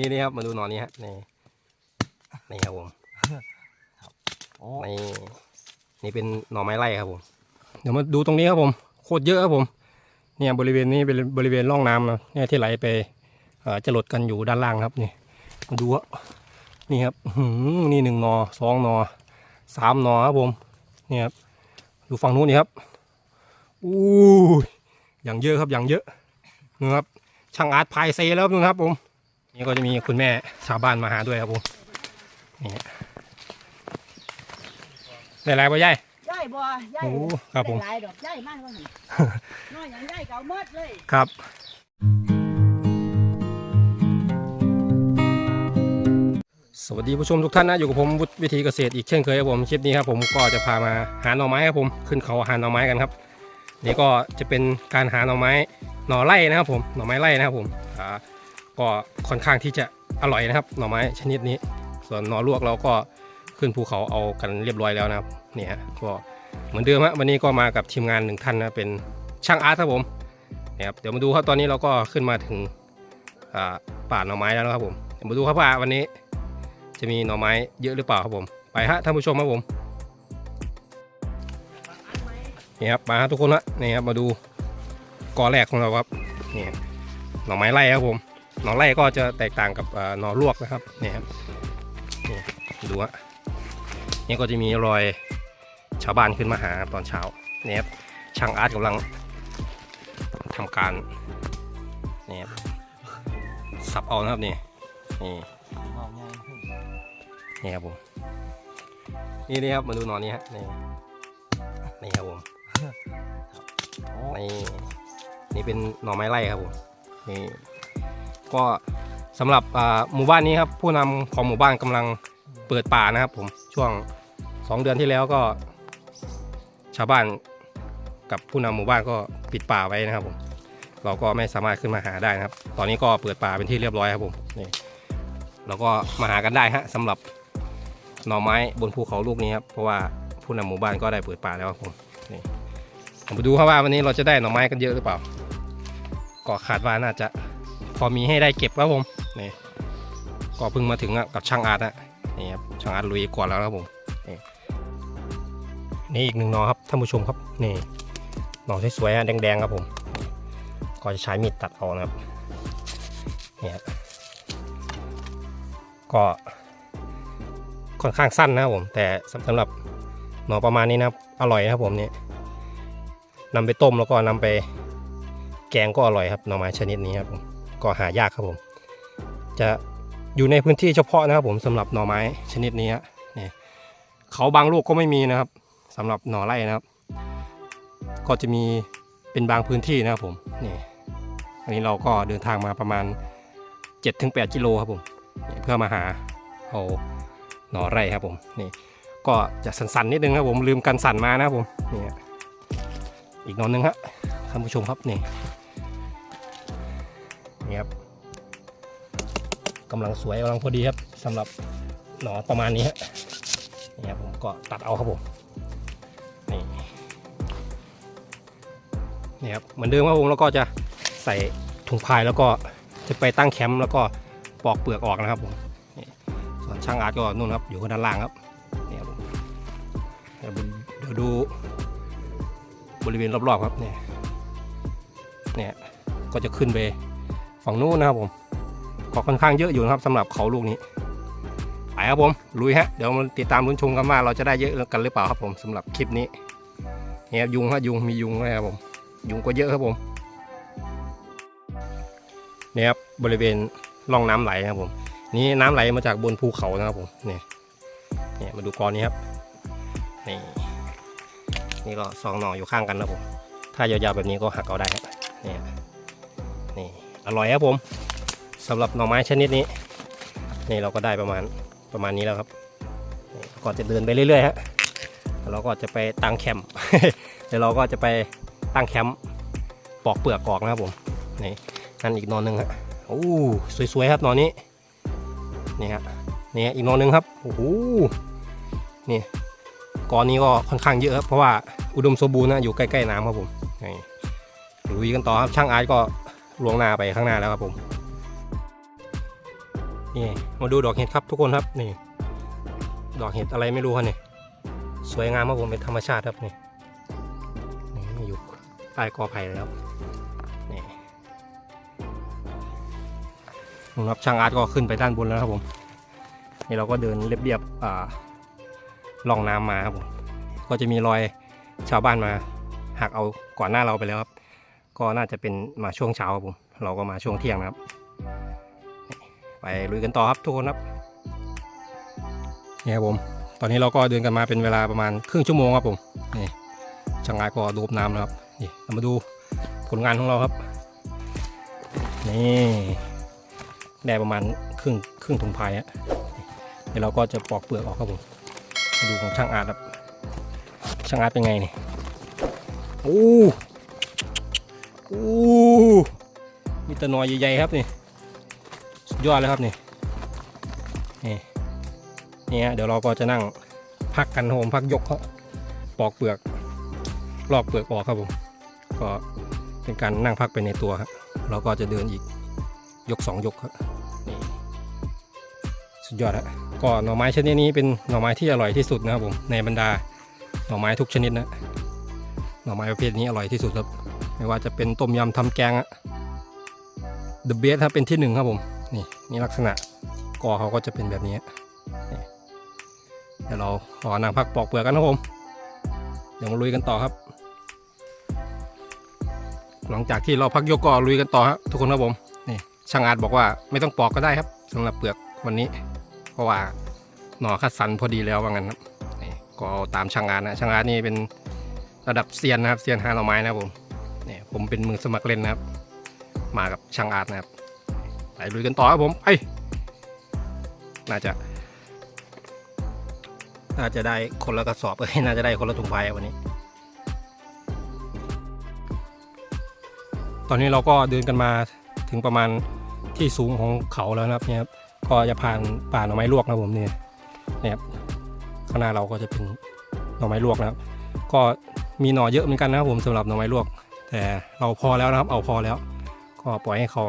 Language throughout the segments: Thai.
นี่นี่ครับมาดูหนอนนี้ฮะนี่นี่ครับผมโอ้นี่นี่เป็นหน่อไม้ไร่ครับผม เดี๋ยวมาดูตรงนี้ครับผมโคตรเยอะครับผม เนี่ยบริเวณนี้เป็นบริเวณร่องน้ำนะเนี่ยที่ไหลไปเอ่อจะหลดกันอยู่ด้านล่างครับนี่มาดูว่านี่ครับอื้อหือนี่หนึ่งหนอสองหนอสามหนอครับผมเนี่ยครับดูฝั่งนู้นนี่ครับอู้ยอย่างเยอะครับอย่างเยอะนะครับช่างอาร์ตพายเซแล้วครับนู่นครับผม นี่ก็จะมีคุณแม่ชาวบ้านมาหาด้วยครับผมนี่ได้ไรปะยายย่ายบ่ย่ายโอ้ครับผม ได้หลายดอกย่ายมากว่าหั่นน้อยอย่างย่ายเก่าหมดเลย ครับ สวัสดีผู้ชมทุกท่านนะ อยู่กับผมวุฒิวิธีเกษตรอีกเช่นเคยครับผมคลิปนี้ครับผมก็จะพามาหาหน่อไม้ครับผมขึ้นเขาหาหน่อไม้กันครับ นี่ก็จะเป็นการหาหน่อไม้หน่อไร่นะครับผมหน่อไม้ไร่นะครับผมอ่า ก็ค่อนข้างที่จะอร่อยนะครับ หน่อไม้ชนิดนี้ ส่วนหน่อลวกเราก็ขึ้นภูเขาเอากันเรียบร้อยแล้วนะครับเนี่ยก็เหมือนเดิมฮะวันนี้ก็มากับทีมงานหนึ่งท่านนะเป็นช่างอาร์ตครับผมนะครับเดี๋ยวมาดูครับตอนนี้เราก็ขึ้นมาถึงป่าหน่อไม้แล้วนะครับผมเดี๋ยวมาดูครับว่าวันนี้จะมีหน่อไม้เยอะหรือเปล่าครับผมไปฮะท่านผู้ชมครับผมนี่ครับมาฮะทุกคนฮะนี่ครับมาดูกอแรกของเราครับนี่หน่อไม้ไร่ครับผม หน่อไร่ก็จะแตกต่างกับอ่าหน่อลวกนะครับนี่ครับนี่ดูฮะนี่ก็จะมีรอยชาวบ้านขึ้นมาหาตอนเช้านี่ครับช่างอาร์ตกำลังทำการนี่ครับสับเอานะครับนี่นี่เอาง่ายขึ้นนี่ครับผมนี่นี่ครับมาดูหนอนนี้ฮะนี่นี่ครับผมโอ้นี่นี่เป็นหน่อไม้ไร่ครับผมนี่ ก็สำหรับหมู่บ้านนี้ครับผู้นำของหมู่บ้านกำลังเปิดป่านะครับผมช่วงสองเดือนที่แล้วก็ ชาวบ้านกับผู้นำหมู่บ้านก็ปิดป่าไว้นะครับผมเราก็ไม่สามารถขึ้นมาหาได้นะครับ ตอนนี้ก็เปิดป่าเป็นที่เรียบร้อยครับผมนี่เราก็มาหากันได้ฮะสำหรับหน่อไม้บนภูเขาลูกนี้ครับเพราะว่าผู้นำหมู่บ้านก็ได้เปิดป่าแล้วครับผมนี่มาดูครับว่าวันนี้เราจะได้หน่อไม้กันเยอะหรือเปล่า ก็คาดว่าน่าจะ พอมีให้ได้เก็บครับผมนี่ก็เพิ่งมาถึงกับช่างอาร์ตนะนี่ครับช่างอาร์ตลุยก่อนแล้วครับผมนี่นี่อีกหนึ่งนอครับท่านผู้ชมครับนี่หนอสวยๆอะแดงๆครับผมก็จะใช้มีดตัดเอานะครับนี่ครับก็ค่อนข้างสั้นนะครับผม แต่สำสำหรับหนอประมาณนี้นะครับอร่อยนะครับผมนี่ยนำไปต้มแล้วก็นำไปแกงก็อร่อยครับหน่อไม้ชนิดนี้ครับผม ก็หายากครับผม จะอยู่ในพื้นที่เฉพาะนะครับผมสำหรับหน่อไม้ชนิดนี้เนี่ยเขาบางลูกก็ไม่มีนะครับสำหรับหน่อไร่นะครับ ก็จะมีเป็นบางพื้นที่นะครับผมนี่อันนี้เราก็เดินทางมาประมาณ 7-8กิโลครับผมเพื่อมาหาเอาหน่อไร่ครับผมนี่ก็จะสั่นๆนิดนึงครับผมลืมกันสั่นมานะครับผมนี่อีกหนอนหนึงครับท่านผู้ชมครับนี่ นี่ครับกำลังสวยกำลังพอดีครับสำหรับหนอประมาณนี้ฮะนี่ครับผมก็ตัดเอาครับผมนี่นี่ครับเหมือนเดิมครับผมแล้วก็จะใส่ถุงพายแล้วก็จะไปตั้งแคมป์แล้วก็ปอกเปลือกออกนะครับผมนี่ส่วนช่างอาร์ตก็นู่นครับอยู่ด้านล่างครับนี่ครับผมเดี๋ยวเดี๋ยวดูบริเวณรอบๆครับเนี่ยเนี่ยก็จะขึ้นไป ฝั่งนู้นนะครับผมก็ค่อนข้างเยอะอยู่นะครับสำหรับเขาลูกนี้ไปครับผมลุยฮะเดี๋ยวมาติดตามลุ้นชมกันว่าเราจะได้เยอะกันหรือเปล่าครับผมสำหรับคลิปนี้เนี่ยยุงฮะยุงมียุงด้วยครับผมยุงก็เยอะครับผมนี่ครับบริเวณร่องน้ำไหลนะครับผม นี่น้ำไหลมาจากบนภูเขานะครับผมนี่เนี่ยมาดูกรนี้ครับนี่นี่ก็สองหน่ออยู่ข้างกันนะครับผมถ้ายาวๆแบบนี้ก็หักเอาได้ครับเนี่นี่ อร่อยครับผมสำหรับหน่อไม้ชนิดนี้ นี่เราก็ได้ประมาณประมาณนี้แล้วครับนี่ก็จะเดินไปเรื่อยๆฮะเราก็จะไปตั้งแคมป์เดี๋ยวเราก็จะไปตั้งแคมป์ปอกเปลือกออกนะครับผมนี่นั่นอีกนอนหนึ่งฮะโอ้สวยๆครับนอนนี้นี่ฮะนี่อีกนอนหนึ่งครับโอ้โหนี่กอนนี้ก็ค่อนข้างเยอะครับเพราะว่าอุดมสมบูรณ์นะอยู่ใกล้ๆน้ำครับผมนี่ลุยกันต่อครับช่างอาร์ตก็ ลวงหน้าไปข้างหน้าแล้วครับผมนี่มาดูดอกเห็ดครับทุกคนครับนี่ ดอกเห็ดอะไรไม่รู้ครับนี่สวยงามมากผมเป็นธรรมชาติครับนี่นี่อยู่ใต้กอไผ่เลยครับนี่นู่นครับช่างอาร์ตก็ขึ้นไปด้านบนแล้วครับผมนี่เราก็เดินเรียบๆอ่าล่องน้ำมาครับผมก็จะมีรอยชาวบ้านมาหักเอาก่อนหน้าเราไปแล้วครับ ก็น่าจะเป็นมาช่วงเช้าครับผมเราก็มาช่วงเที่ยงนะครับ ไปลุยกันต่อครับทุกคนครับนี่ครับผม ตอนนี้เราก็เดินกันมาเป็นเวลาประมาณครึ่งชั่วโมงครับผมนี่ช่างงานก็ดูบน้ำแล้วครับนี่เรามาดูผลงานของเราครับนี่ได้ประมาณครึ่งครึ่งถุงพายฮะเดี๋ยวเราก็จะปอกเปลือกออกครับผมมาดูของช่างอาร์ตครับช่างอาร์ตเป็นไงนี่โอ้ อ้มีตะนอยใหญ่ๆครับนี่สุดยอดเลยครับนี่นี่นี่ฮะเดี๋ยวเราก็จะนั่งพักกันครับผมพักยกเขาปอกเปลือกลอกเปลือกออกครับผมก็เป็นการนั่งพักไปในตัวครับเราก็จะเดินอีกยกสองยกครับนี่สุดยอดฮะก็หน่อไม้ชนิดนี้เป็นหน่อไม้ที่อร่อยที่สุดนะครับผมในบรรดาหน่อไม้ทุกชนิดนะหน่อไม้ประเภทนี้อร่อยที่สุดครับ ไม่ว่าจะเป็นต้มยำทำแกงอะ The best ครับเป็นที่หนึ่งครับผมนี่นี่ลักษณะกอเขาก็จะเป็นแบบนี้เดี๋ยวเราขอนั่งพักปอกเปลือกกันนะครับผม เดี๋ยวมาลุยกันต่อครับ หลังจากที่เราพักยกก็ลุยกันต่อครับทุกคนครับผมนี่ช่างอาร์ตบอกว่าไม่ต้องปอกก็ได้ครับสำหรับเปลือกวันนี้ เพราะว่าหน่อคัดสรรพอดีแล้วว่างั้นครับนี่ก็ตามช่างอาร์ตนะช่างอาร์ตนี่เป็นระดับเซียนนะครับเซียนหาหน่อไม้นะครับผม ผมเป็นมือสมัครเล่นนะครับ มากับช่างอาร์ตนะครับไปลุยกันต่อครับผมไปน่าจะ น่าจะได้คนละกระสอบเอ้ยน่าจะได้คนละถุงพายวันนี้ ตอนนี้เราก็เดินกันมาถึงประมาณที่สูงของเขาแล้วนะครับเนี่ยครับก็จะผ่านป่าหน่อไม้ลวกนะผมเนี่ยนี่ยครับข้างหน้าเราก็จะเป็นหน่อไม้ลวกนะครับ ก็มีหน่อเยอะเหมือนกันนะครับผมสำหรับหน่อไม้ลวก แต่เราพอแล้วนะครับ เอาพอแล้ว ก็ปล่อยให้เขา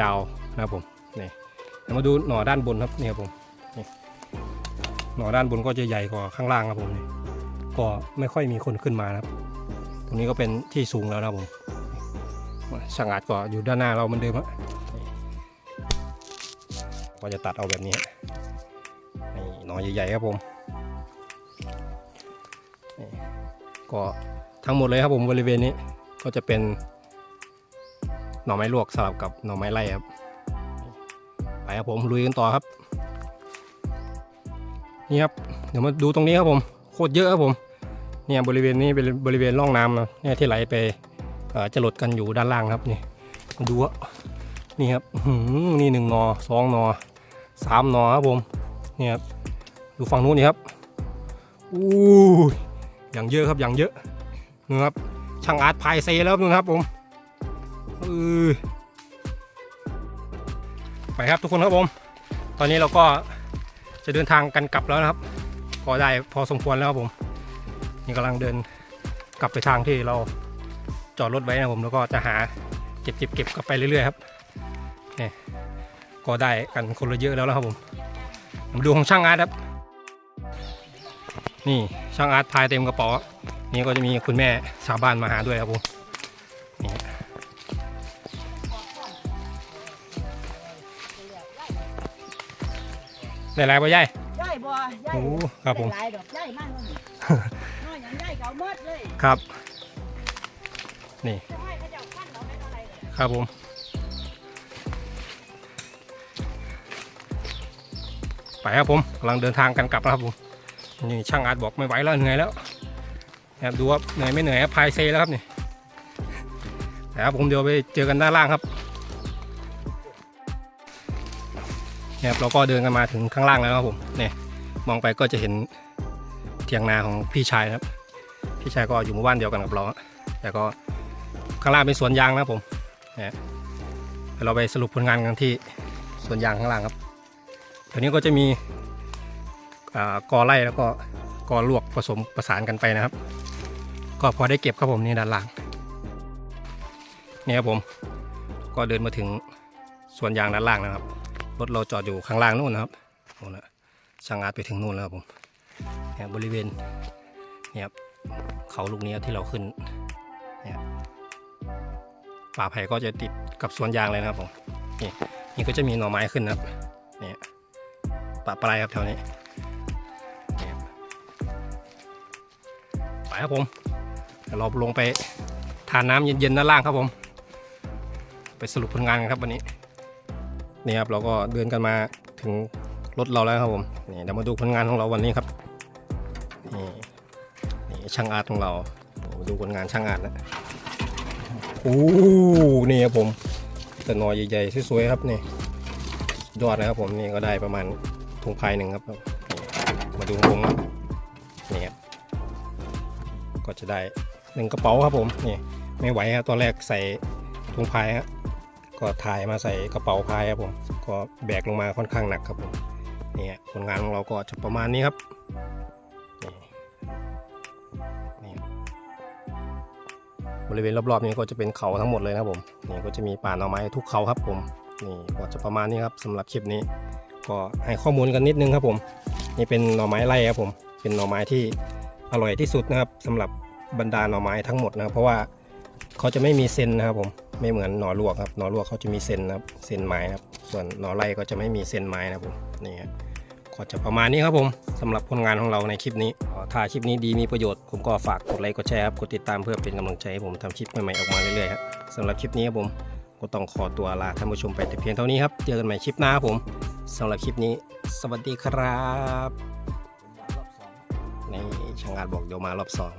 ยาวนะครับผมนี่มาดูหน่อด้านบนครับนี่ครับผมนี่หน่อด้านบนก็จะใหญ่กว่าข้างล่างครับผมนี่ก็ไม่ค่อยมีคนขึ้นมานะครับ ตรงนี้ก็เป็นที่สูงแล้วนะครับผมช่างอาดก็อยู่ด้านหน้าเราเหมือนเดิมฮะก็จะตัดเอาแบบนี้นี่หน่อใหญ่ๆครับผมก็ทั้งหมดเลยครับผมบริเวณนี้ ก็จะเป็นหน่อไม้ลวกสลับกับหน่อไม้ไล่ครับ ไปครับผมลุยกันต่อครับ นี่ครับ เดี๋ยวมาดูตรงนี้ครับผมโคตรเยอะครับผม เนี่ยบริเวณนี้เป็นบริเวณร่องน้ำนะเนี่ยที่ไหลไปจะหลดกันอยู่ด้านล่างครับนี่มาดูว่านี่ครับนี่หนึ่งหนอสองหนอสามหนอครับผมเนี่ยครับดูฝั่งนู้นนี่ครับอู้ยอย่างเยอะครับอย่างเยอะนะครับ ช่างอาร์ตพายเซแล้วนู่นครับผมเออไปครับทุกคนครับผม ตอนนี้เราก็จะเดินทางกันกลับแล้วนะครับ ก็ได้พอสมควรแล้วครับผมนี่กำลังเดินกลับไปทางที่เราจอดรถไว้นะครับผมแล้วก็จะหาเก็บเก็บเก็บกลับไปเรื่อยๆครับนี่ก็ได้กันคนละเยอะแล้วนะครับผมมาดูของช่างอาร์ตครับ นี่ช่างอาร์ตพายเต็มกระเป๋า นี่ก็จะมีคุณแม่ชาวบ้านมาหาด้วยครับผมได้ไรบ่ยายย่ายบ่ย่ายโอ้ครับผมได้หลายดอกย่ายมากเลยน้อยอย่างย่ายเก่าหมดเลยครับ นี่จะให้เขาเจ้าปั้นเราไม่เท่าไหรเลยครับผมไปครับผมกำลังเดินทางกันกลับนะครับผมนี่ช่างอาร์ตบอกไม่ไหวแล้วเหนื่อยแล้ว นะครับดูว่าเหนื่อยไม่เหนื่อยครับพายเซแล้วครับนี่แต่ครับผมเดี๋ยวไปเจอกันด้านล่างครับเนี่ยครับเราก็เดินกันมาถึงข้างล่างแล้วครับผมเนี่ยมองไปก็จะเห็นเถียงนาของพี่ชายนะครับ พี่ชายก็อยู่หมู่บ้านเดียวกันกับเราแต่ก็ข้างล่างเป็นสวนยางนะครับผมเนี่ยเราไปสรุปผลงานกันที่สวนยางข้างล่างครับเดี๋ยวนี้ก็จะมีอ่ากอไล่แล้วก็กอลวกผสมประสานกันไปนะครับ ก็พอได้เก็บครับผมนี่ด้านล่างนี่ครับผมก็เดินมาถึงส่วนยางด้านล่างนะครับรถเราจอดอยู่ข้างล่างนู่นนะครับโน่นนะช่างอาร์ตไปถึงนู่นแล้วครับผมเนี่ยบริเวณเนี่ยครับเขาลูกนี้ที่เราขึ้นเนี่ยป่าไผ่ก็จะติดกับสวนยางเลยนะครับผมนี่นี่ก็จะมีหน่อไม้ขึ้นนะครับเนี่ยป่าปลายครับแถวนี้ไปครับผม เราลงไปทานน้ำเย็นๆด้านล่างครับผม ไปสรุปผลงานกันครับวันนี้นี่ครับเราก็เดินกันมาถึงรถเราแล้วครับผมนี่เดี๋ยวมาดูผลงานของเราวันนี้ครับนี่นี่ช่างอาร์ตของเราดูผลงานช่างอาร์ตนะโอ้นี่ครับผมแต่นอใหญ่ๆสวยๆครับนี่ยอดนะครับผมนี่ก็ได้ประมาณถุงพายหนึ่งครับ มาดูของผมนี่ครับก็จะได้ หนึ่งกระเป๋าครับผมนี่ไม่ไหวครับตอนแรกใส่ถุงพายฮะก็ถ่ายมาใส่กระเป๋าพายครับผมก็แบกลงมาค่อนข้างหนักครับผมนี่ฮะผลงานของเราก็จะประมาณนี้ครับบริเวณรอบๆนี้ก็จะเป็นเขาทั้งหมดเลยนะครับผมนี่ก็จะมีป่าหน่อไม้ทุกเขาครับผมนี่ก็จะประมาณนี้ครับสำหรับคลิปนี้ ก็ให้ข้อมูลกันนิดนึงครับผม นี่เป็นหน่อไม้ไร่ครับผม เป็นหน่อไม้ที่อร่อยที่สุดนะครับสำหรับ บรรดาหน่อไม้ทั้งหมดนะครับ เพราะว่าเขาจะไม่มีเซนนะครับผมไม่เหมือนหน่อลวกครับหน่อลวกเขาจะมีเซนนะครับเซนไม้ครับ ส่วนหน่อไร่ก็จะไม่มีเซนไม้นะครับผมนี่ครับก็จะประมาณนี้ครับผมสำหรับผลงานของเราในคลิปนี้ถ้าคลิปนี้ดีมีประโยชน์ผมก็ฝากกดไลค์กดแชร์ครับกดติดตามเพื่อเป็นกำลังใจให้ผมทำคลิปใหม่ๆออกมาเรื่อยๆครับสำหรับคลิปนี้ครับผมก็ต้องขอตัวลาท่านผู้ชมไปแต่เพียงเท่านี้ครับเจอกันใหม่คลิปหน้าครับผมสำหรับคลิปนี้ สวัสดีครับเป็นช่างงานบอกเดี๋ยวมารอบสอง